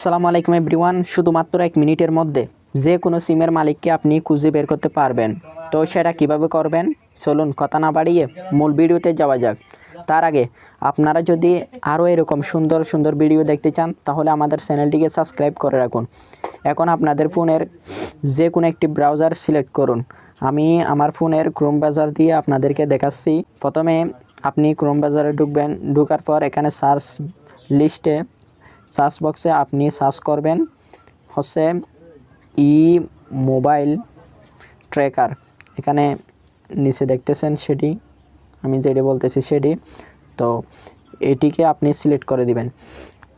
আসসালামু আলাইকুম এভরিওয়ান। শুধুমাত্র এক মিনিটের মধ্যে যে কোনো সিমের মালিককে আপনি খুঁজে বের করতে পারবেন। তো সেটা কীভাবে করবেন? চলুন কথা না বাড়িয়ে মূল ভিডিওতে যাওয়া যাক। তার আগে আপনারা যদি আরও এরকম সুন্দর সুন্দর ভিডিও দেখতে চান, তাহলে আমাদের চ্যানেলটিকে সাবস্ক্রাইব করে রাখুন। এখন আপনাদের ফোনের যে কোনো একটি ব্রাউজার সিলেক্ট করুন। আমি আমার ফোনের ক্রোম ব্রাউজার দিয়ে আপনাদেরকে দেখাচ্ছি। প্রথমে আপনি ক্রোম ব্রাউজারে ঢুকবেন। ঢোকার পর এখানে সার্চ লিস্টে সার্চ বক্সে আপনি সার্চ করবেন হচ্ছে ই মোবাইল ট্র্যাকার। এখানে নিচে দেখতেছেন সেটি, আমি যেটি বলতেছি সেটি। তো এটিকে আপনি সিলেক্ট করে দিবেন।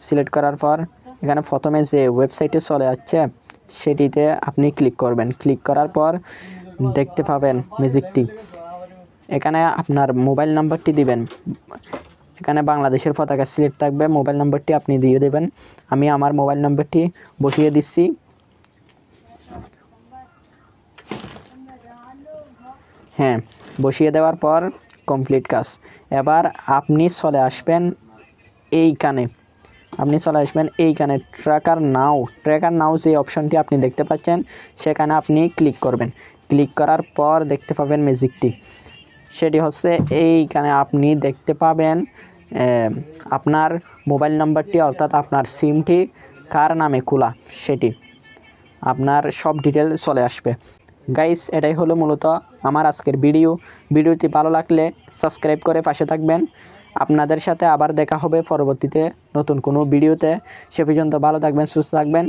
সিলেক্ট করার পর এখানে প্রথমে যে ওয়েবসাইটে চলে যাচ্ছে, সেটিতে আপনি ক্লিক করবেন। ক্লিক করার পর দেখতে পাবেন ম্যাজিকটি। এখানে আপনার মোবাইল নাম্বারটি দিবেন। এখানে বাংলাদেশের পতাকা সিলেক্ট থাকবে। মোবাইল নম্বরটি আপনি দিয়ে দেবেন। আমি আমার মোবাইল নম্বরটি বসিয়ে দিচ্ছি। হ্যাঁ বসিয়ে দেওয়ার পর কমপ্লিট কাজ। এবার আপনি চলে আসবেন এইখানে। আপনি চলে আসবেন এইখানে। ট্র্যাকার নাও। ট্র্যাকার নাও যে অপশনটি আপনি দেখতে পাচ্ছেন, সেখানে আপনি ক্লিক করবেন। ক্লিক করার পর দেখতে পাবেন ম্যাজিকটি সেটি হচ্ছে এইখানে আপনি দেখতে পাবেন আপনার মোবাইল নাম্বারটি অর্থাৎ আপনার সিমটি কার নামে খোলা সেটি। আপনার সব ডিটেল চলে আসবে। গাইস, এটাই হলো মূলত আমার আজকের ভিডিও। ভিডিওটি ভালো লাগলে সাবস্ক্রাইব করে পাশে থাকবেন। আপনাদের সাথে আবার দেখা হবে পরবর্তীতে নতুন কোনো ভিডিওতে। সে পর্যন্ত ভালো থাকবেন, সুস্থ থাকবেন।